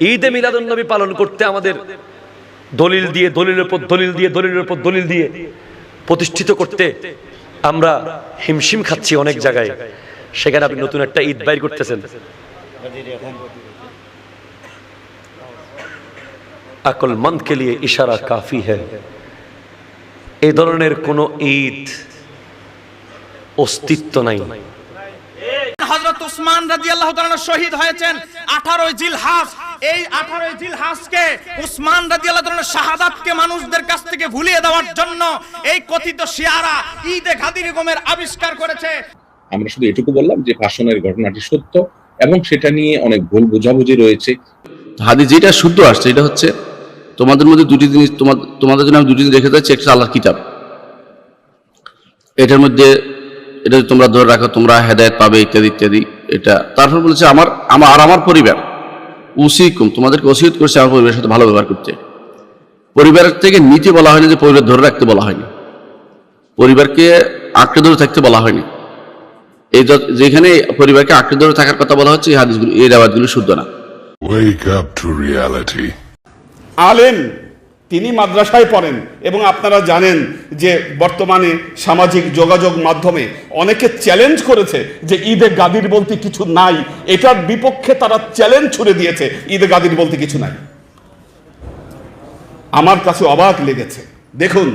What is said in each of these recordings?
ঈদে মিলাদুন্নবী পালন করতে আমাদের দলিল দিয়ে, দলিলের উপর দলিল দিয়ে, দলিলের উপর দলিল দিয়ে প্রতিষ্ঠিত করতে আমরা হিমশিম খাচ্ছি অনেক জায়গায়। সেখানে আপনি নতুন একটা ঈদ বাইর করতেছেন। আকল মন্দ কে লিয়ে ইশারা কাফি হ্যাঁ এই ধরনের কোনো ঈদ অস্তিত্ব নাই। হযরত উসমান রাদিয়াল্লাহু তাআলা শহীদ হয়েছেন 18 জিলহাজ। এই 18 জিলহাজকে উসমান রাদিয়াল্লাহু তাআলা শাহাদাতকে মানুষদের কাছ থেকে ভুলিয়ে দেওয়ার জন্য এই কথিত শিয়ারা ঈদে গাদির গমের আবিষ্কার করেছে। আমরা শুধু এটুকু বললাম যে ভাষণের ঘটনাটি সত্য এবং সেটা নিয়ে অনেক ভুল বোঝাবুঝি রয়েছে। হাদিস যেটা শুদ্ধ আসছে এটা হচ্ছে তোমাদের মধ্যে দুটি জিনিস তোমার তোমাদের জন্য আমি দুটি জিনিস রেখে যাচ্ছি একটা আল্লাহর কিতাব। এটার মধ্যে এটা তোমরা ধরে রাখো তোমরা হেদায়ত পাবে ইত্যাদি ইত্যাদি এটা তারপর বলেছে আমার আমার আর আমার পরিবার। উসিকুম তোমাদেরকে ওসিয়ত করছে আমার পরিবারের সাথে ভালো ব্যবহার করতে। পরিবারের থেকে নীতি বলা হয়নি যে পরিবার ধরে রাখতে বলা হয়নি। পরিবারকে আঁকড়ে ধরে থাকতে বলা হয়নি। এই যেখানে পরিবারকে আঁকড়ে ধরে থাকার কথা বলা হচ্ছে এই হাদিসগুলো এই রেওয়াজগুলো শুদ্ধ না। Wake up to reality. আলেম তিনি মাদ্রাসায় পড়েন এবং আপনারা জানেন যে বর্তমানে সামাজিক যোগাযোগ মাধ্যমে অনেকে চ্যালেঞ্জ করেছে যে ঈদে গাদির বলতে কিছু নাই। এটার বিপক্ষে তারা চ্যালেঞ্জ ছুড়ে দিয়েছে, ঈদে গাদির বলতে কিছু নাই। আমার কাছে অবাক লেগেছে। দেখুন,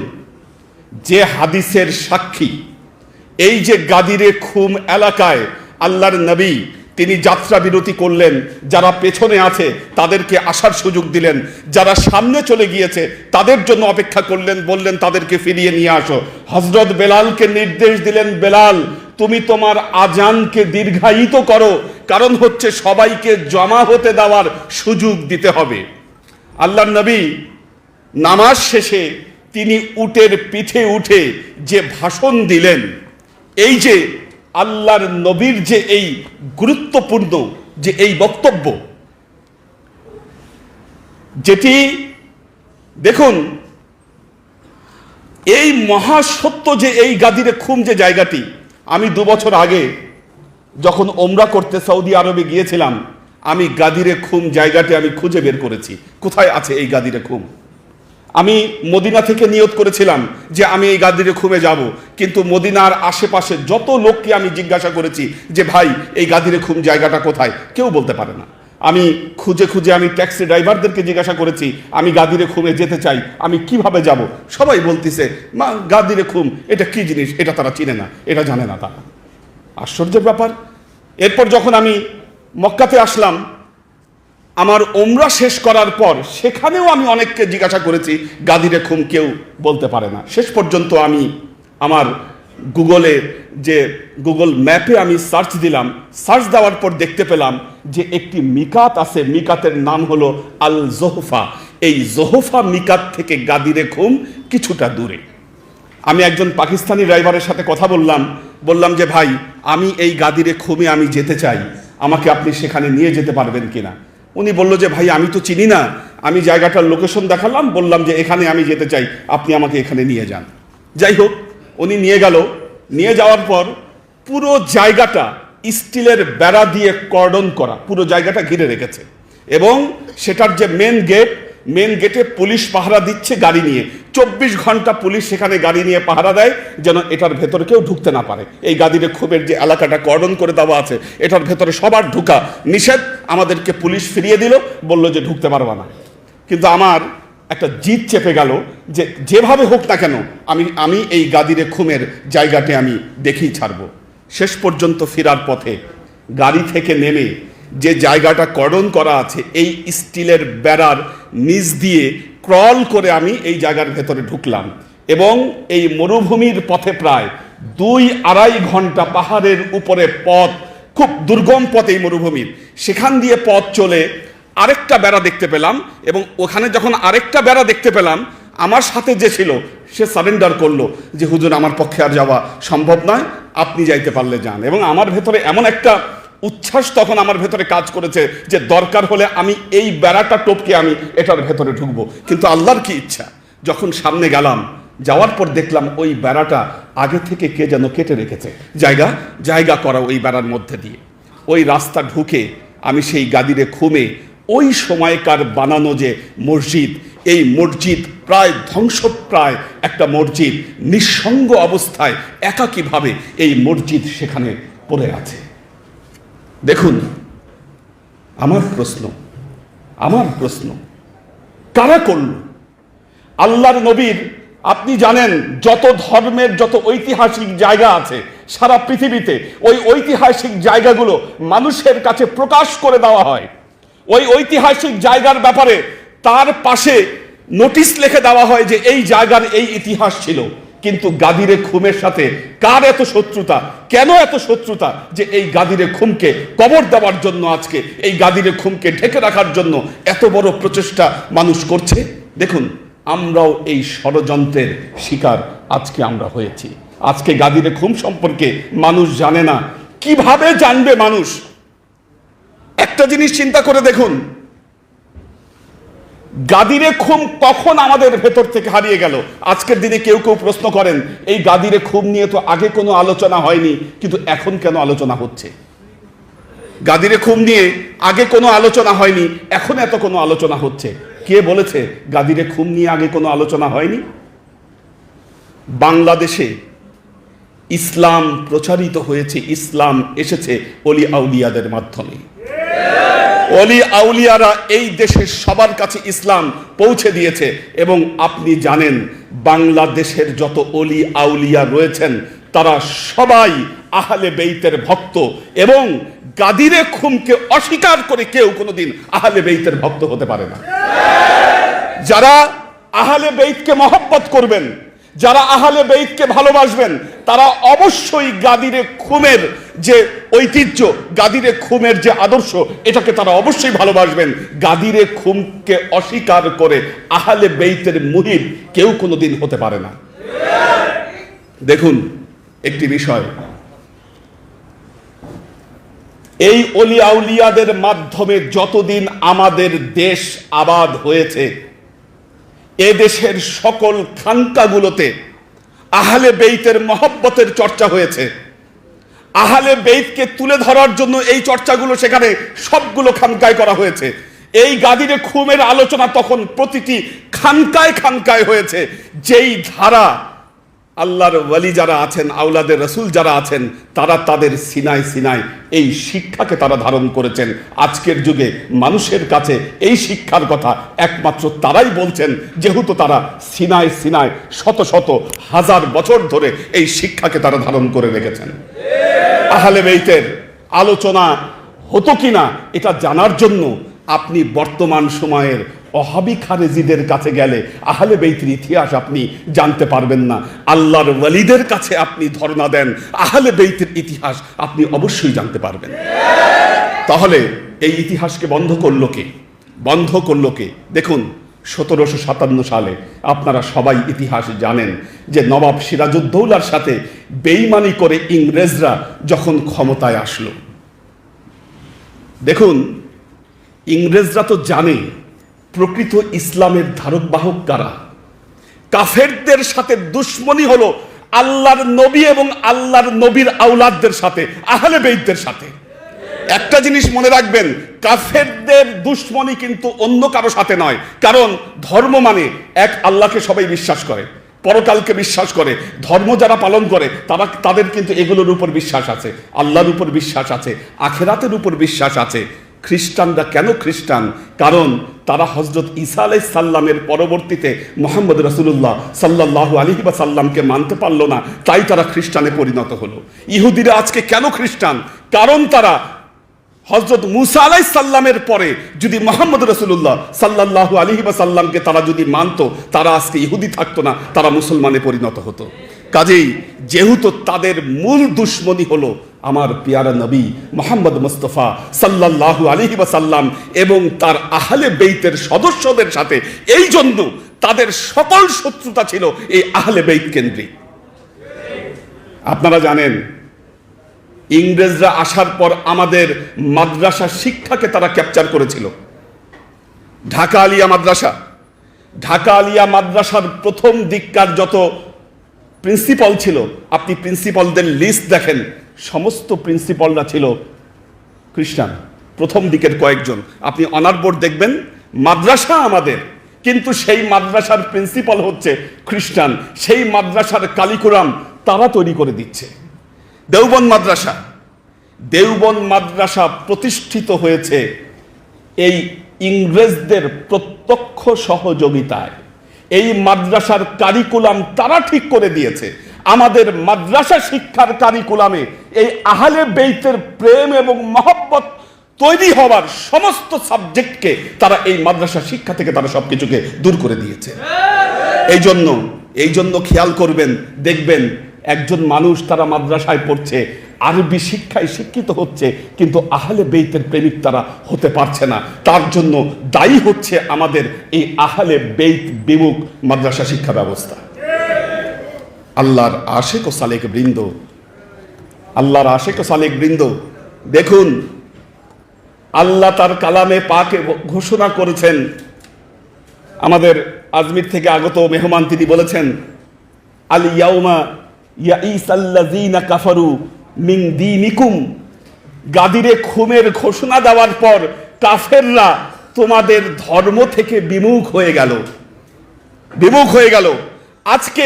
যে হাদিসের সাক্ষী, এই যে গাদিরে খুম এলাকায় আল্লাহর নবী তিনি যাত্রা বিরতি করলেন, যারা পেছনে আছে তাদেরকে আসার সুযোগ দিলেন, যারা সামনে চলে গিয়েছে তাদের জন্য অপেক্ষা করলেন, বললেন, তাদেরকে ফিরিয়ে নিয়ে আসো। হজরত বেলালকে নির্দেশ দিলেন, বেলাল, তুমি তোমার আজানকে দীর্ঘায়িত করো, কারণ হচ্ছে সবাইকে জমা হতে দেওয়ার সুযোগ দিতে হবে। আল্লাহ নবী নামাজ শেষে তিনি উটের পিঠে উঠে যে ভাষণ দিলেন, এই যে আল্লাহর নবীর যে এই গুরুত্বপূর্ণ যে এই বক্তব্য, যেটি দেখুন, এই মহাসত্য যে এই গাদিরে খুম যে জায়গাটি, আমি দু বছর আগে যখন ওমরা করতে সৌদি আরবে গিয়েছিলাম, আমি গাদিরে খুম জায়গাটি আমি খুঁজে বের করেছি। কোথায় আছে এই গাদিরে খুম আমি মদিনা থেকে নিয়ত করেছিলাম যে আমি এই গাদিরে খুমে যাব। কিন্তু মদিনার আশেপাশে যত লোককে আমি জিজ্ঞাসা করেছি যে, ভাই, এই গাদিরে খুম জায়গাটা কোথায়? কেউ বলতে পারে না। আমি খুঁজে খুঁজে আমি ট্যাক্সি ড্রাইভারদেরকে জিজ্ঞাসা করেছি, আমি গাদিরে খুমে যেতে চাই, আমি কীভাবে যাব? সবাই বলতেছে, মা গাদিরে খুম, এটা কি জিনিস? এটা তারা চিনে না, এটা জানে না তারা। আশ্চর্যের ব্যাপার। এরপর যখন আমি মক্কাতে আসলাম আমার ওমরা শেষ করার পর সেখানেও আমি অনেককে জিজ্ঞাসা করেছি গাদিরে খুম কেউ বলতে পারে না। শেষ পর্যন্ত আমি আমার গুগলে যে গুগল ম্যাপে আমি সার্চ দিলাম, সার্চ দেওয়ার পর দেখতে পেলাম যে একটি মিকাত আছে। মিকাতের নাম হলো আল জোহফা এই জোহফা মিকাত থেকে গাদিরে খুম কিছুটা দূরে। আমি একজন পাকিস্তানি ড্রাইভারের সাথে কথা বললাম। বললাম যে, ভাই, আমি এই গাদিরে খুমে আমি যেতে চাই। আমাকে আপনি সেখানে নিয়ে যেতে পারবেন কিনা? উনি বলল যে, ভাই, আমি তো চিনি না। আমি জায়গাটার লোকেশন দেখালাম। বললাম যে, এখানে আমি যেতে চাই। আপনি আমাকে এখানে নিয়ে যান। যাই হোক, উনি নিয়ে গেল। নিয়ে যাওয়ার পর পুরো জায়গাটা স্টিলের বেড়া দিয়ে কর্ডন করা, পুরো জায়গাটা ঘিরে রেখেছে। এবং সেটার যে মেন গেট মেন গেটে পুলিশ পাহারা দিচ্ছে গাড়ি নিয়ে। চব্বিশ ঘণ্টা পুলিশ সেখানে গাড়ি নিয়ে পাহারা দেয়, যেন এটার ভেতরে কেউ ঢুকতে না পারে। এই গাদিরে ক্ষোভের যে এলাকাটা কর্ডন করে দেওয়া আছে, এটার ভেতরে সবার ঢুকা নিষেধ। আমাদেরকে পুলিশ ফিরিয়ে দিল, বলল যে ঢুকতে পারবা না। কিন্তু আমার একটা জিদ চেপে গেল যে যেভাবে হোক না কেন, আমি আমি এই গাদিরে খুমের জায়গাটি আমি দেখেই ছাড়বো। শেষ পর্যন্ত ফেরার পথে গাড়ি থেকে নেমে যে জায়গাটা কর্ডন করা আছে, এই স্টিলের বেড়ার নিচ দিয়ে ক্রল করে আমি এই জায়গার ভেতরে ঢুকলাম। এবং এই মরুভূমির পথে প্রায় দুই আড়াই ঘণ্টা পাহাড়ের উপরে পথ, খুব দুর্গম পথ এই মরুভূমির। সেখান দিয়ে পথ চলে আরেকটা বেড়া দেখতে পেলাম এবং ওখানে যখন আরেকটা বেড়া দেখতে পেলাম, আমার সাথে যে ছিল, সে সারেন্ডার করল যে, হুজুর, আমার পক্ষে আর যাওয়া সম্ভব নয়, আপনি যাইতে পারলে যান। এবং আমার ভেতরে এমন একটা উচ্ছ্বাস তখন আমার ভেতরে কাজ করেছে যে দরকার হলে আমি এই বেড়াটা টপকে আমি এটার ভেতরে ঢুকবো। কিন্তু আল্লাহর কি ইচ্ছা? যখন সামনে গেলাম, যাওয়ার পর দেখলাম ওই বেড়াটা আগে থেকে কে যেন কেটে রেখেছে। জায়গা জায়গা করা ওই বেড়ার মধ্যে দিয়ে। ওই রাস্তা ঢুকে আমি সেই গাদিরে খুমে ওই সময়কার বানানো যে মসজিদ, এই মসজিদ প্রায় ধ্বংসপ্রায় একটা মসজিদ, নিঃসঙ্গ অবস্থায় একাকীভাবে এই মসজিদ সেখানে পড়ে আছে। দেখুন, আমার প্রশ্ন আমার প্রশ্ন, কারা করল? আল্লাহর নবীর, আপনি জানেন, যত ধর্মের, যত ঐতিহাসিক জায়গা আছে, সারা পৃথিবীতে, ওই ঐতিহাসিক জায়গাগুলো মানুষের কাছে প্রকাশ করে দেওয়া হয়। ওই ঐতিহাসিক জায়গার ব্যাপারে তার পাশে নোটিশ লিখে দেওয়া হয় যে এই জায়গার এই ইতিহাস ছিল। কিন্তু গাদিরে খুমের সাথে কার এত শত্রুতা? কেন এত শত্রুতা যে এই গাদিরে খুমকে কবর দেওয়ার জন্য আজকে, এই গাদিরে খুমকে ঢেকে রাখার জন্য এত বড় প্রচেষ্টা মানুষ করছে? দেখুন, আমরাও এই ষড়যন্ত্রের শিকার আজকে আমরা হয়েছি। আজকে গাদিরে খুম সম্পর্কে মানুষ জানে না। কীভাবে জানবে মানুষ? একটা জিনিস চিন্তা করে দেখুন। গাদিরে খুম কখন আমাদের ভেতর থেকে হারিয়ে গেল? আজকের দিনে কেউ কেউ প্রশ্ন করেন, এই গাদিরে খুম নিয়ে তো আগে কোনো আলোচনা হয়নি, কিন্তু এখন কেন আলোচনা হচ্ছে? গাদিরে খুম নিয়ে আগে কোনো আলোচনা হয়নি, এখন এত কোনো আলোচনা হচ্ছে। কে বলেছে গাদিরে খুম নিয়ে আগে কোনো আলোচনা হয়নি? বাংলাদেশে ইসলাম প্রচারিত হয়েছে, ইসলাম এসেছে অলি আউলিয়াদের মাধ্যমে। অলি আউলিয়ারা এই দেশের সবার কাছে ইসলাম পৌঁছে দিয়েছে এবং আপনি জানেন বাংলাদেশের যত অলি আউলিয়া রয়েছেন, তারা সবাই আহলে বেইতের ভক্ত এবং গাদিরে খুমকে অস্বীকার করে কেউ কোনোদিন আহলে বেইতের ভক্ত হতে পারে না। যারা আহলে বেইতকে মহব্বত করবেন যারা আহলে বেইতকে ভালোবাসবেন, তারা অবশ্যই গাদিরে খুমের যে ঐতিহ্য, গাদিরে খুমের যে আদর্শ, এটাকে তারা অবশ্যই ভালোবাসবেন। গাদিরে খুমকে অস্বীকার করে আহলে বেইতের মুহিব কেউ কোনোদিন হতে পারে না। দেখুন, একটি বিষয়। এই অলি আউলিয়াদের মাধ্যমে যতদিন আমাদের দেশ আবাদ হয়েছে এদেশের সকল খানকাগুলোতে আহলে বেইতের মহব্বতের চর্চা হয়েছে। আহলে বেইতকে তুলে ধরার জন্য এই চর্চাগুলো সেখানে সবগুলো খানকায় করা হয়েছে। এই গাদিরে খুমের আলোচনা তখন প্রতিটি খানকায় খানকায় হয়েছে। যেই ধারা আল্লাহর ওয়ালি যারা আছেন আউলাদের রসুল যারা আছেন, তারা তাদের সিনায় সিনায় এই শিক্ষাকে তারা ধারণ করেছেন। আজকের যুগে মানুষের কাছে এই শিক্ষার কথা একমাত্র তারাই বলছেন, যেহেতু তারা সিনায় সিনায় শত শত হাজার বছর ধরে এই শিক্ষাকে তারা ধারণ করে রেখেছেন। আহলে বেইতের আলোচনা হতো কিনা, এটা জানার জন্য আপনি বর্তমান সময়ের অহাবি খারেজিদের কাছে গেলে আহলে বেইতের ইতিহাস আপনি জানতে পারবেন না। আল্লাহর ওয়ালিদের কাছে আপনি ধর্ণা দেন, আহলে বেইতের ইতিহাস আপনি অবশ্যই জানতে পারবেন। তাহলে এই ইতিহাসকে বন্ধ করল কে? বন্ধ করল কে? দেখুন, সতেরোশো সাতান্ন সালে আপনারা সবাই ইতিহাস জানেন যে নবাব সিরাজউদ্দৌলার সাথে বেইমানি করে ইংরেজরা যখন ক্ষমতায় আসলো। দেখুন, ইংরেজরা তো জানে প্রকৃত ইসলামের ধারক বাহক কারা? কাফেরদের সাথে দুশ্মনী হলো আল্লাহর নবী এবং আল্লাহর নবীর আউলাদদের সাথে, আহলে বেইতদের সাথে। একটা জিনিস মনে রাখবেন, কাফেরদের দুশ্মনী কিন্তু অন্য কারও সাথে নয়। কারণ ধর্ম মানে এক আল্লাহকে সবাই বিশ্বাস করে, পরকালকে বিশ্বাস করে, ধর্ম যারা পালন করে, তারা তাদের কিন্তু এগুলোর উপর বিশ্বাস আছে, আল্লাহর উপর বিশ্বাস আছে, আখেরাতের উপর বিশ্বাস আছে। খ্রিস্টানরা কেন খ্রিস্টান? কারণ তারা হজরত ঈসা আলাই সাল্লামের পরবর্তীতে মোহাম্মদ রসুল্লাহ সাল্লাহ আলী বা সাল্লামকে মানতে পারল না, তাই তারা খ্রিস্টানে পরিণত হলো। ইহুদিরা আজকে কেন খ্রিস্টান? কারণ তারা হজরত মুসা আলাই সাল্লামের পরে যদি মোহাম্মদ রসুল্লাহ সাল্লাহ আলী বা সাল্লামকে তারা যদি মানতো, তারা আজকে ইহুদি থাকতো না, তারা মুসলমানে পরিণত হতো। কাজেই যেহেতু তাদের মূল দুশ্মনী হলো আমার পিয়ারা নবী মোহাম্মদ মুস্তফা সাল্লাল্লাহু আলহি সাল্লাম এবং তার আহলে বেইতের সদস্যদের সাথে, এই জন্য তাদের সকল শত্রুতা ছিল এই আহলে বেইত কেন্দ্রিক। আপনারা জানেন, ইংরেজরা আসার পর আমাদের মাদ্রাসা শিক্ষাকে তারা ক্যাপচার করেছিল। ঢাকা আলিয়া মাদ্রাসা। ঢাকা আলিয়া মাদ্রাসার প্রথম দিককার যত প্রিন্সিপাল ছিল, আপনি প্রিন্সিপালদের লিস্ট দেখেন সমস্ত প্রিন্সিপালরা ছিল খ্রিস্টান, প্রথম দিকের কয়েকজন। আপনি অনার বোর্ড দেখবেন, মাদ্রাসা আমাদের, কিন্তু সেই মাদ্রাসার প্রিন্সিপাল হচ্ছে খ্রিস্টান। সেই মাদ্রাসার কালিকুরাম তারা তৈরি করে দিচ্ছে। দেওবন মাদ্রাসা দেওবন মাদ্রাসা প্রতিষ্ঠিত হয়েছে এই ইংরেজদের প্রত্যক্ষ সহযোগিতায়। এই মাদ্রাসার কারিকুলাম তারা ঠিক করে দিয়েছে। আমাদের মাদ্রাসা শিক্ষার কারিকুলামে এই আহলে বেইতের প্রেম এবং মহব্বত তৈরি হওয়ার সমস্ত সাবজেক্টকে তারা এই মাদ্রাসা শিক্ষা থেকে তারা সবকিছুকে দূর করে দিয়েছে। এই জন্য এই জন্য খেয়াল করবেন, দেখবেন একজন মানুষ তারা মাদ্রাসায় পড়ছে, আরবি শিক্ষায় শিক্ষিত হচ্ছে, কিন্তু আহলে বেইতের প্রেমিক তারা হতে পারছে না। তার জন্য দায়ী হচ্ছে আমাদের এই আহলে বেইত বিমুখ মাদ্রাসা শিক্ষা ব্যবস্থা। আল্লাহর আশেক ও সালেক বৃন্দ। আল্লাহর আশেক ও সালেক বৃন্দ। দেখুন, আল্লাহ তার কালামে পাকে ঘোষণা করেছেন। আমাদের আজমির থেকে আগত মেহমান তিনি বলেছেন, আল ইয়াউমা ইয়াইসাল্লাযীনা কাফারু মিন দীনিকুম। গাদিরে খুমের ঘোষণা দেওয়ার পর কাফেররা তোমাদের ধর্ম থেকে বিমুখ হয়ে গেল। বিমুখ হয়ে গেল। আজকে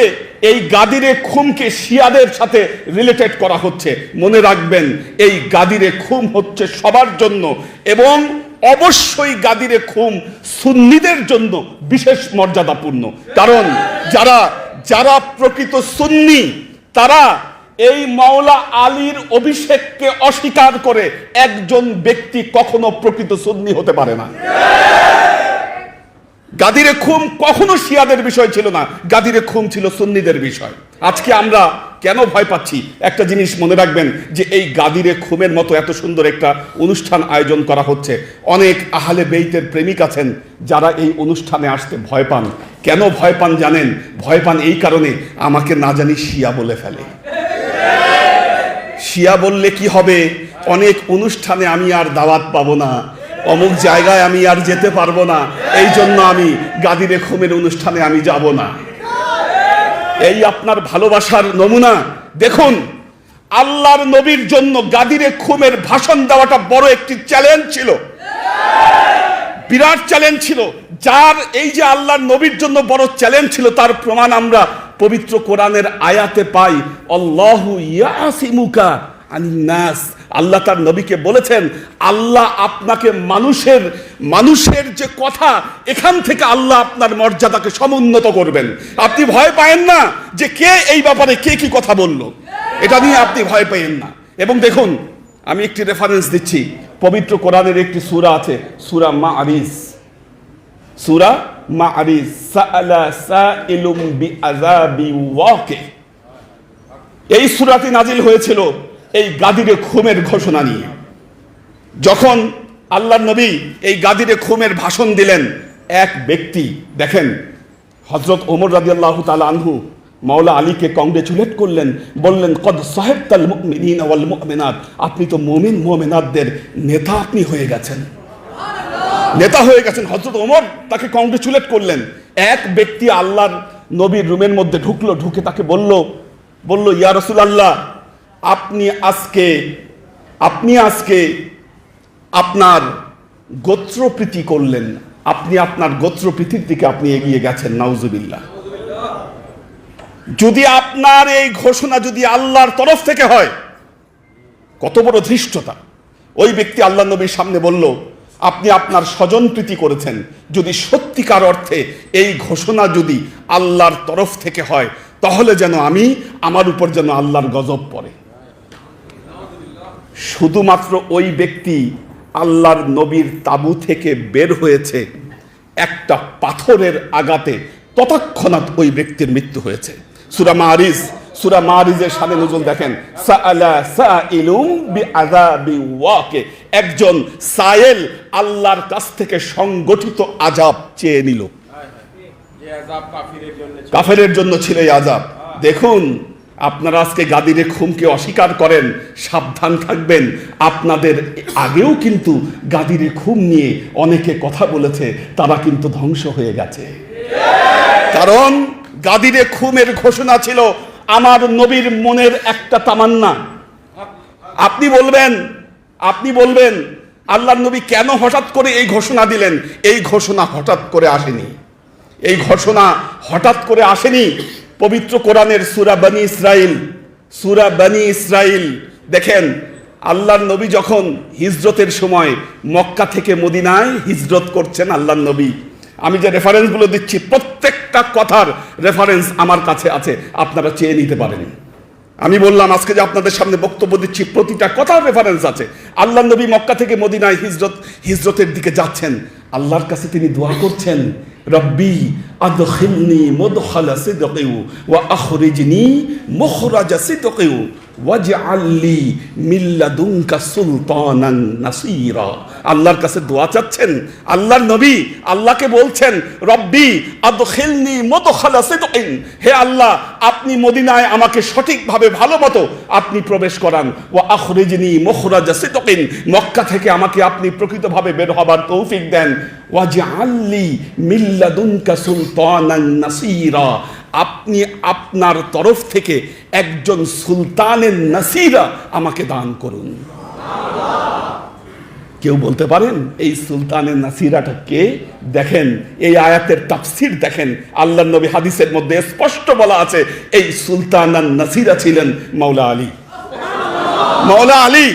এই গাদিরে খুমকে শিয়াদের সাথে রিলেটেড করা হচ্ছে। মনে রাখবেন, এই গাদিরে খুম হচ্ছে সবার জন্য এবং অবশ্যই গাদিরে খুম সুন্নিদের জন্য বিশেষ মর্যাদাপূর্ণ। কারণ যারা যারা প্রকৃত সুন্নি, তারা এই মাওলা আলীর অভিষেককে অস্বীকার করে একজন ব্যক্তি কখনো প্রকৃত সুন্নি হতে পারে না। গাদিরে খুম কখনো শিয়াদের বিষয় ছিল না, গাদিরে খুম ছিল সুন্নিদের বিষয়। আজকে আমরা কেন ভয় পাচ্ছি? একটা জিনিস মনে রাখবেন যে এই গাদিরে খুমের মতো এত সুন্দর একটা অনুষ্ঠান আয়োজন করা হচ্ছে। অনেক আহলে বেইতের প্রেমিক আছেন যারা এই অনুষ্ঠানে আসতে ভয় পান। কেন ভয় পান জানেন? ভয় পান এই কারণে আমাকে না জানি শিয়া বলে ফেলে। শিয়া বললে কি হবে? অনেক অনুষ্ঠানে আমি আর দাওয়াত পাবো না। অমুক জায়গায় আমি আর যেতে পারব না। এই জন্য আমি গাদিরে খুমের অনুষ্ঠানে আমি যাব না। এই আপনার ভালোবাসার নমুনা, দেখুন, আল্লাহর নবীর জন্য গাদিরে খুমের ভাষণ দেওয়াটা বড় একটি চ্যালেঞ্জ ছিল। বিরাট চ্যালেঞ্জ ছিল। যার এই যে আল্লাহর নবীর জন্য বড় চ্যালেঞ্জ ছিল, তার প্রমাণ আমরা পবিত্র কোরআনের আয়াতে পাই। আল্লাহু ইয়াসিমুকা আনিন্নাস আল্লাহ তার নবীকে বলেছেন, আল্লাহ আপনাকে মানুষের মানুষের যে কথা, এখান থেকে আল্লাহ আপনার মর্যাদাকে সমুন্নত করবেন। আপনি ভয় পায়েন না যে কে এই ব্যাপারে কে কি কথা বলল। এটা নিয়ে আপনি ভয় পাইয়েন না। এবং দেখুন, আমি একটি রেফারেন্স দিচ্ছি। পবিত্র কোরআনের একটি সুরা আছে, সুরা মা আরিস সূরা মা আরিস বিআযাবি ওয়াকি। এই সূরাটি নাজিল হয়েছিল এই গাদিরে খুমের ঘোষণা নিয়ে। যখন আল্লাহ নবী এই গাদিরে খুমের ভাষণ দিলেন, এক ব্যক্তি, দেখেন হজরত ওমর রাদিয়াল্লাহু তাআলা আনহু মাওলা আলীকে কংগ্রেচুলেট করলেন, বললেন, কদ সাহেব তাল ওয়াল মুমিনাত, আপনি তো মুমিন মুমিনাতদের নেতা আপনি হয়ে গেছেন। নেতা হয়ে গেছেন। হজরত ওমর তাকে কংগ্রেচুলেট করলেন। এক ব্যক্তি আল্লাহর নবীর রুমের মধ্যে ঢুকলো, ঢুকে তাকে বলল বলল, ইয়া রসুল আল্লাহ আপনি আজকে আপনি আজকে আপনার গোত্রপ্রীতি করলেন। আপনি আপনার গোত্রপ্রীতির দিকে আপনি এগিয়ে গেছেন, নাউজুবিল্লাহ। যদি আপনার এই ঘোষণা যদি আল্লাহর তরফ থেকে হয়, কত বড় ধৃষ্টতা। ওই ব্যক্তি আল্লাহ নবীর সামনে বলল, আপনি আপনার স্বজন প্রীতি করেছেন। যদি সত্যিকার অর্থে এই ঘোষণা যদি আল্লাহর তরফ থেকে হয়, তাহলে যেন আমি, আমার উপর যেন আল্লাহর গজব পড়ে। শুধুমাত্র ওই ব্যক্তি আল্লাহর নবীর তাবু থেকে বের হয়েছে। একটা পাথরের আঘাতে ততক্ষণাৎ ওই ব্যক্তির মৃত্যু হয়েছে। সুরা মারিজ সুরা মারিজের সামনে নজর দেখেন। একজন সায়েল আল্লাহর কাছ থেকে সংগঠিত আজাব চেয়ে নিল। কাফেরের জন্য ছিল। এই আজাব দেখুন আপনারা আজকে গাদিরে খুমকে অস্বীকার করেন, সাবধান থাকবেন। আপনাদের আগেও কিন্তু গাদিরে খুম নিয়ে অনেকে কথা বলেছে, তারা কিন্তু ধ্বংস হয়ে গেছে। কারণ গাদিরে খুমের ঘোষণা ছিল, আমার নবীর মনের একটা তামান্না। আপনি বলবেন আপনি বলবেন আল্লাহ নবী কেন হঠাৎ করে এই ঘোষণা দিলেন? এই ঘোষণা হঠাৎ করে আসেনি। এই ঘোষণা হঠাৎ করে আসেনি পবিত্র কোরআনের সুরা বানি ইসরাইল, সুরা বানি ইসরাইল, দেখেন আল্লাহর নবী যখন হিজরতের সময় মক্কা থেকে মদিনায় হিজরত করছেন আল্লাহর নবী, আমি যে রেফারেন্সগুলো দিচ্ছি, প্রত্যেকটা কথার রেফারেন্স আমার কাছে আছে, আপনারা চেয়ে নিতে পারেন। আমি বললাম, আজকে যে আপনাদের সামনে বক্তব্য দিচ্ছি, প্রতিটা কথার রেফারেন্স আছে। আল্লাহ নবী মক্কা থেকে মদিনায় হিজরত, হিজরতের দিকে যাচ্ছেন আল্লাহর কাছে তিনি দোয়া করছেন রব্বি আদখিলনি মদখালা সিদকিউ ওয়া আখরিজনি মুখরাজা সিদকিউ। ওয়াজআললি মিল্লাদুনকা সুলতানান নাসীরা আল্লাহর কাছে দোয়া চাচ্ছেন। আল্লাহর নবী আল্লাহকে বলছেন, রব্বি, আদখিলনি মুদখালা হে আল্লাহ, আপনি মদিনায় আমাকে সঠিকভাবে ভালো মতো আপনি প্রবেশ করান। ও আখরিজনি মুখরাজা সিদকিন। মক্কা থেকে আমাকে আপনি প্রকৃতভাবে বের হবার তৌফিক দেন। ওয়াজআললি মিল্লাদুনকা সুলতানান নাসীরা। আপনি আপনার তরফ থেকে একজন সুলতানের নাসিরা আমাকে দান করুন। কেউ বলতে পারেন, এই সুলতানের নাসিরাটা কে? দেখেন, এই আয়াতের তাফসির দেখেন আল্লাহ নবী হাদিসের মধ্যে স্পষ্ট বলা আছে, এই সুলতানান নাসিরা ছিলেন মাওলা আলী। মাওলা আলী!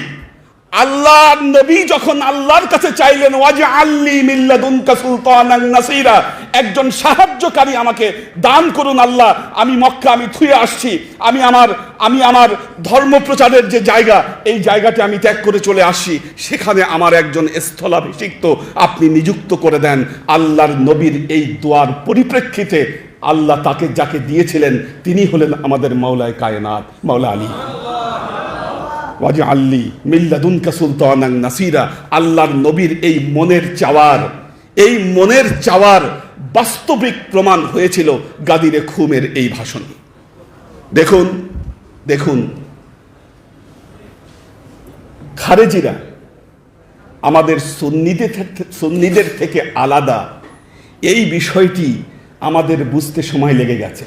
আল্লাহ নবী যখন আল্লাহর কাছে চাইলেন ওয়াজে আল্লি মিল্লাদুনকা সুলতানান নাসিরা একজন সাহায্যকারী আমাকে দান করুন আল্লাহ, আমি মক্কা, আমি থুয়ে আসছি, আমি আমার আমি আমার ধর্ম প্রচারের যে জায়গা, এই জায়গাটি আমি ত্যাগ করে চলে আসছি সেখানে আমার একজন স্থলাভিষিক্ত আপনি নিযুক্ত করে দেন। আল্লাহর নবীর এই দোয়ার পরিপ্রেক্ষিতে আল্লাহ তাকে যাকে দিয়েছিলেন, তিনি হলেন আমাদের মাওলায় কায়নাত, মাওলা আলী। ওয়াজে আল্লি মিল্লাদুনকা সুলতানাং নাসিরা, আল্লাহর নবীর এই মনের চাওয়ার, এই মনের চাওয়ার বাস্তবিক প্রমাণ হয়েছিল গাদিরে খুমের এই ভাষণ। দেখুন দেখুন। খারেজিরা আমাদের সুন্নিদের সুন্নিদের থেকে আলাদা। এই বিষয়টি আমাদের বুঝতে সময় লেগে গেছে।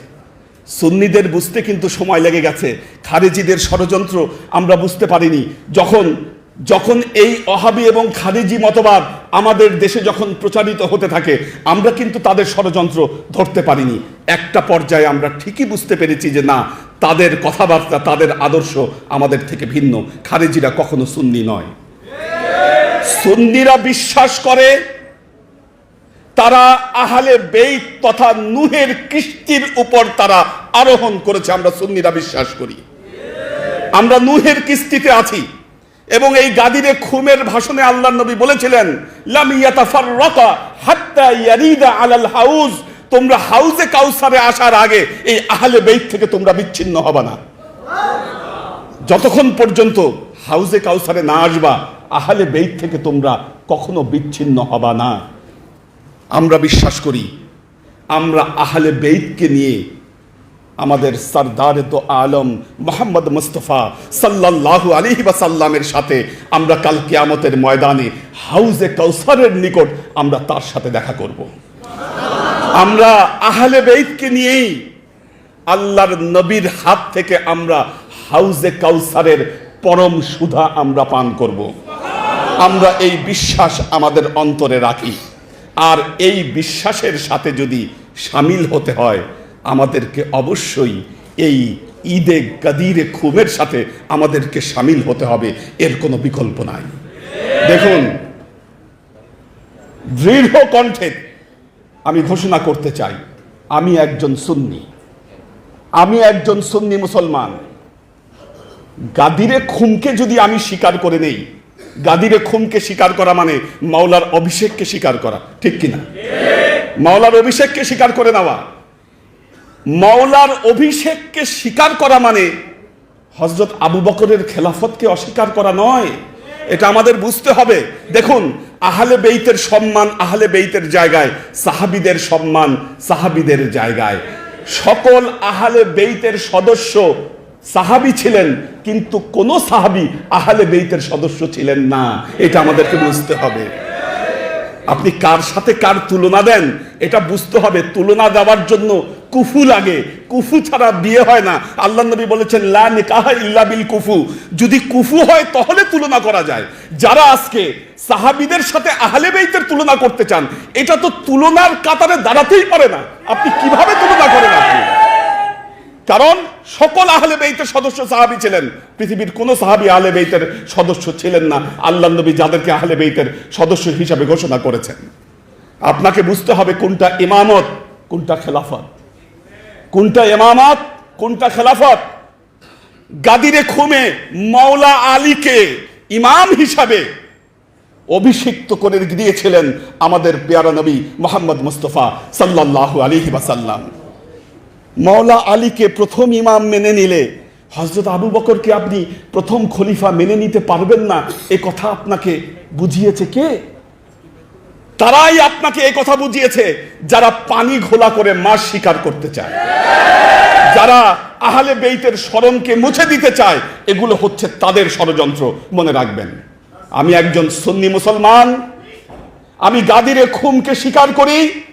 সুন্নিদের বুঝতে কিন্তু সময় লেগে গেছে। খারেজিদের ষড়যন্ত্র আমরা বুঝতে পারিনি। যখন যখন এই অহাবি এবং খারেজি মতবাদ আমাদের দেশে যখন প্রচারিত হতে থাকে, আমরা কিন্তু তাদের ষড়যন্ত্র ধরতে পারিনি। একটা পর্যায়ে আমরা ঠিকই বুঝতে পেরেছি যে না, তাদের কথাবার্তা, তাদের আদর্শ আমাদের থেকে ভিন্ন। খারেজিরা কখনো সুন্নি নয়। সুন্নিরা বিশ্বাস করে তারা আহালে বেইত তথা নুহের কিস্তির উপর তারা আরোহণ করেছে, আমরা সুন্নিরা বিশ্বাস করি। আমরা নুহের কিস্তিতে আছি এবং এই গাদিরে খুমের ভাষণে আল্লাহ নবী বলেছিলেন আলাল হাউজ। তোমরা হাউজে কাউসারে আসার আগে এই আহলে বেইত থেকে তোমরা বিচ্ছিন্ন হবে না। যতক্ষণ পর্যন্ত হাউজে কাউসারে না আসবা, আহলে বেইত থেকে তোমরা কখনো বিচ্ছিন্ন হবা না। আমরা বিশ্বাস করি, আমরা আহলে বেইতকে নিয়ে আমাদের সরদার তো আলম মোহাম্মদ মুস্তফা সাল্লাল্লাহু আলাইহি ওয়াসাল্লামের সাথে আমরা কাল কিয়ামতের ময়দানে হাউজে কাউসারের নিকট আমরা তার সাথে দেখা করব। আমরা আহলে বেইতকে নিয়েই আল্লাহর নবীর হাত থেকে আমরা হাউজে কাউসারের পরম সুধা আমরা পান করব। আমরা এই বিশ্বাস আমাদের অন্তরে রাখি। আর এই বিশ্বাসের সাথে যদি সামিল হতে হয়, আমাদেরকে অবশ্যই এই ঈদে কাদিরে খুমের সাথে আমাদেরকে সামিল হতে হবে, এর কোনো বিকল্প নাই। দেখুন, দৃঢ় কণ্ঠে আমি ঘোষণা করতে চাই, আমি একজন সুন্নি। আমি একজন সুন্নি মুসলমান। গাদিরে খুমকে যদি আমি স্বীকার করে নেই গাদিরে খুমকে স্বীকার করা মানে মাওলার অভিষেককে স্বীকার করা, ঠিক কিনা? মাওলার অভিষেককে স্বীকার করে নেওয়া। মাওলার অভিষেককে স্বীকার করা মানে হজরত আবু বকরের খেলাফতকে অস্বীকার করা নয়। এটা আমাদের বুঝতে হবে। দেখুন, আহলে বেইতের সম্মান আহলে বেইতের জায়গায়, সাহাবিদের সম্মান সাহাবিদের জায়গায়। সকল আহলে বেইতের সদস্য সাহাবি ছিলেন, কিন্তু কোন সাহাবি আহলে বেইতের সদস্য ছিলেন না। এটা আমাদেরকে বুঝতে হবে। আপনি কার সাথে কার তুলনা দেন? এটা বুঝতে হবে। তুলনা দেওয়ার জন্য কুফু লাগে। কুফু ছাড়া বিয়ে হয় না। আল্লাহ নবী বলেছেন, লা নিকাহা ইল্লা বিল কুফু। যদি কুফু হয়, তাহলে তুলনা করা যায়। যারা আজকে সাহাবিদের সাথে আহলে বেইতের তুলনা করতে চান, এটা তো তুলনার কাতারে দাঁড়াতেই পারে না। আপনি কীভাবে তুলনা করেন আপনি? কারণ সকল আহলে বেইতের সদস্য সাহাবী ছিলেন। পৃথিবীর কোন সাহাবী আহলে বেইতের সদস্য ছিলেন না। আল্লাহ নবী যাদেরকে আহলে বেইতের সদস্য হিসাবে ঘোষণা করেছেন। আপনাকে বুঝতে হবে কোনটা ইমামত, কোনটা খেলাফত। কোনটা ইমামত, কোনটা খেলাফত? গাদিরে খুমে মাওলা আলীকে ইমাম হিসাবে অভিষিক্ত করে দিয়েছিলেন আমাদের পেয়ারা নবী মোহাম্মদ মুস্তফা সাল্লাল্লাহু আলাইহি ওয়াসাল্লাম। মৌলা আলীকে প্রথম ইমাম মেনে নিলে হজরত আবু বকরকে আপনি প্রথম খলিফা মেনে নিতে পারবেন না। এ কথা আপনাকে বুঝিয়েছে কে? তারাই আপনাকে এই কথা বুঝিয়েছে, যারা পানি ঘোলা করে মাছ শিকার করতে চায়। যারা আহলে বেইতের স্মরণকে মুছে দিতে চায়, এগুলো হচ্ছে তাদের ষড়যন্ত্র, মনে রাখবেন। আমি একজন সন্নি মুসলমান, আমি গাদিরে খুমকে স্বীকার করি,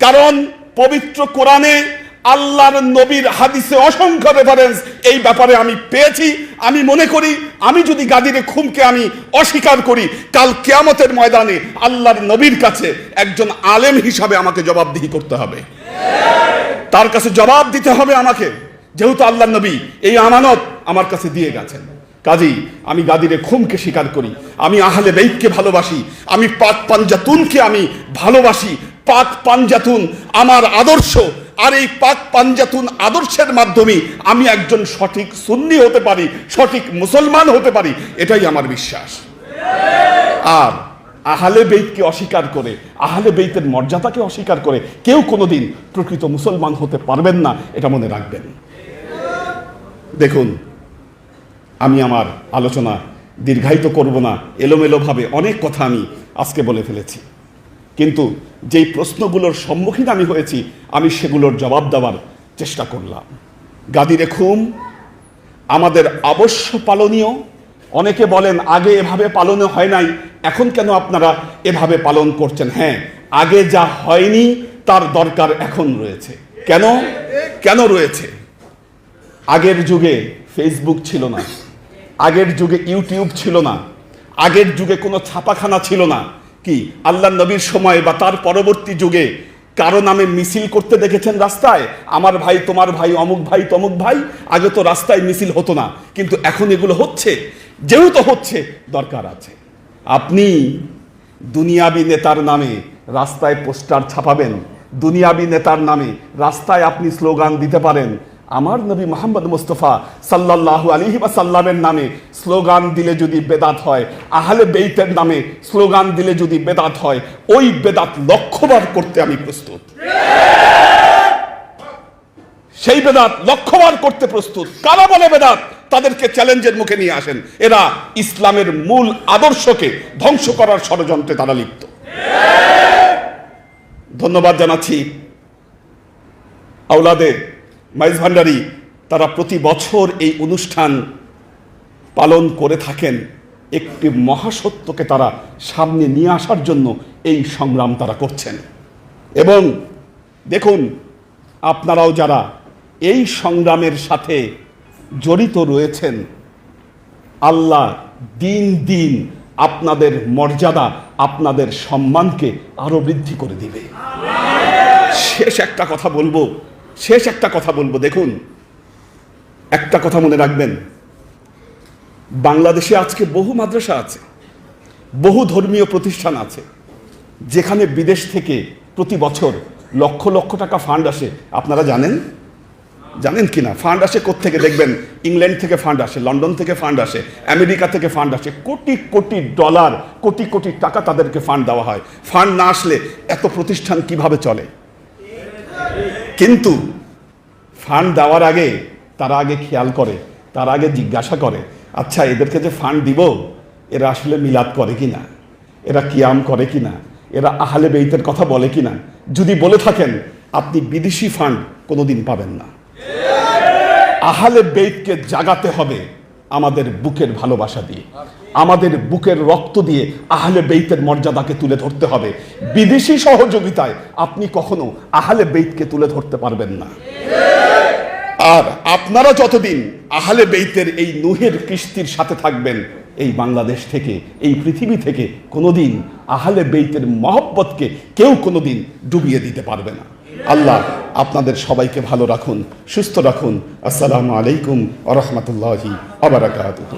কারণ পবিত্র কোরআনে আল্লাহর নবীর হাদিসে অসংখ্য রেফারেন্স এই ব্যাপারে আমি পেয়েছি। আমি মনে করি, আমি যদি গাদিরে খুমকে আমি অস্বীকার করি, কাল কেয়ামতের ময়দানে আল্লাহর নবীর কাছে একজন আলেম হিসাবে আমাকে জবাবদিহি করতে হবে। তার কাছে জবাব দিতে হবে আমাকে। যেহেতু আল্লাহ নবী এই আমানত আমার কাছে দিয়ে গেছেন। কাজেই আমি গাদিরে খুমকে স্বীকার করি। আমি আহলে বেইতকে ভালোবাসি। আমি পাক পাঞ্জাতুনকে আমি ভালোবাসি। পাক পাঞ্জাতুন আমার আদর্শ। আর এই পাক পাঞ্জাতুন আদর্শের মাধ্যমে আমি একজন সঠিক সুন্নি হতে পারি, সঠিক মুসলমান হতে পারি, এটাই আমার বিশ্বাস। আর আহলে বেইতকে অস্বীকার করে, আহলে বেইতের মর্যাদাকে অস্বীকার করে কেউ কোনোদিন প্রকৃত মুসলমান হতে পারবেন না, এটা মনে রাখবেন। দেখুন, আমি আমার আলোচনা দীর্ঘায়িত করব না, এলোমেলোভাবে অনেক কথা আমি আজকে বলে ফেলেছি। কিন্তু যেই প্রশ্নগুলোর সম্মুখীন আমি হয়েছি, আমি সেগুলোর জবাব দেওয়ার চেষ্টা করলাম। গাদি রেখুম, আমাদের অবশ্য পালনীয়, অনেকে বলেন আগে এভাবে পালনে হয় নাই, এখন কেন আপনারা এভাবে পালন করছেন? হ্যাঁ আগে যা হয়নি তার দরকার এখন রয়েছে। কেন? কেন রয়েছে? আগের যুগে ফেসবুক ছিল না, আগের যুগে ইউটিউব ছিল না, আগের যুগে কোনো ছাপাখানা ছিল না কি? আল্লাহ নবীর সময় বা তার পরবর্তী যুগে কারও নামে মিছিল করতে দেখেছেন রাস্তায়? আমার ভাই, তোমার ভাই, অমুক ভাই, তমুক ভাই, আগে তো রাস্তায় মিছিল হতো না। কিন্তু এখন এগুলো হচ্ছে। যেহেতু হচ্ছে, দরকার আছে। আপনি দুনিয়াবি নেতার নামে রাস্তায় পোস্টার ছাপাবেন। দুনিয়াবি নেতার নামে রাস্তায় আপনি স্লোগান দিতে পারেন। আমার নবী মোহাম্মদ মুস্তফা সাল্লাল্লাহু আলাইহি ওয়াসাল্লামের নামে স্লোগান দিলে যদি বেদাত হয়, আহলে বেইতের নামে স্লোগান দিলে যদি বেদাত হয়, ওই বেদাত লক্ষ্যবার করতে আমি প্রস্তুত। সেই বেদাত লক্ষ্যবার করতে প্রস্তুত। কারা বলে বেদাত? তাদেরকে চ্যালেঞ্জের মুখে নিয়ে আসেন। এরা ইসলামের মূল আদর্শকে ধ্বংস করার ষড়যন্ত্রে তারা লিপ্ত। ধন্যবাদ জানাচ্ছি। আউলাদে মাইজ ভান্ডারি, তারা প্রতি বছর এই অনুষ্ঠান পালন করে থাকেন, একটি মহাসত্যকে তারা সামনে নিয়ে আসার জন্য এই সংগ্রাম তারা করছেন। এবং দেখুন, আপনারাও যারা এই সংগ্রামের সাথে জড়িত রয়েছেন, আল্লাহ দিন দিন আপনাদের মর্যাদা, আপনাদের সম্মানকে আরও বৃদ্ধি করে দিবে। শেষ একটা কথা বলব, শেষ একটা কথা বলব। দেখুন, একটা কথা মনে রাখবেন। বাংলাদেশে আজকে বহু মাদ্রাসা আছে, বহু ধর্মীয় প্রতিষ্ঠান আছে, যেখানে বিদেশ থেকে প্রতি বছর লক্ষ লক্ষ টাকা ফান্ড আসে। আপনারা জানেন? জানেন কি না ফান্ড আসে থেকে দেখবেন ইংল্যান্ড থেকে ফান্ড আসে লন্ডন থেকে ফান্ড আসে আমেরিকা থেকে ফান্ড আসে। কোটি কোটি ডলার কোটি কোটি টাকা তাদেরকে ফান্ড দেওয়া হয়। ফান্ড না আসলে এত প্রতিষ্ঠান কীভাবে চলে? কিন্তু ফান্ড দেওয়ার আগে, তারা আগে খেয়াল করে, তারা আগে জিজ্ঞাসা করে আচ্ছা এদেরকে যে ফান্ড দিব, এরা আসলে মিলাদ করে কি না এরা কিয়াম করে কি না এরা আহলে বেইতের কথা বলে কি না যদি বলে থাকেন, আপনি বিদেশি ফান্ড কোনোদিন পাবেন না। আহলে বেইতকে জাগাতে হবে আমাদের বুকের ভালোবাসা দিয়ে। আমাদের বুকের রক্ত দিয়ে আহলে বেইতের মর্যাদাকে তুলে ধরতে হবে। বিদেশি সহযোগিতায় আপনি কখনো আহলে বেইতকে তুলে ধরতে পারবেন না। আর আপনারা যতদিন আহলে বেইতের এই নুহের কৃষ্টির সাথে থাকবেন, এই বাংলাদেশ থেকে, এই পৃথিবী থেকে কোনোদিন আহলে বেইতের মহব্বতকে কেউ কোনোদিন ডুবিয়ে দিতে পারবে না। আল্লাহ আপনাদের সবাইকে ভালো রাখুন, সুস্থ রাখুন। আসসালামু আলাইকুম আ রহমতুল্লাহি আবরাকাতুহু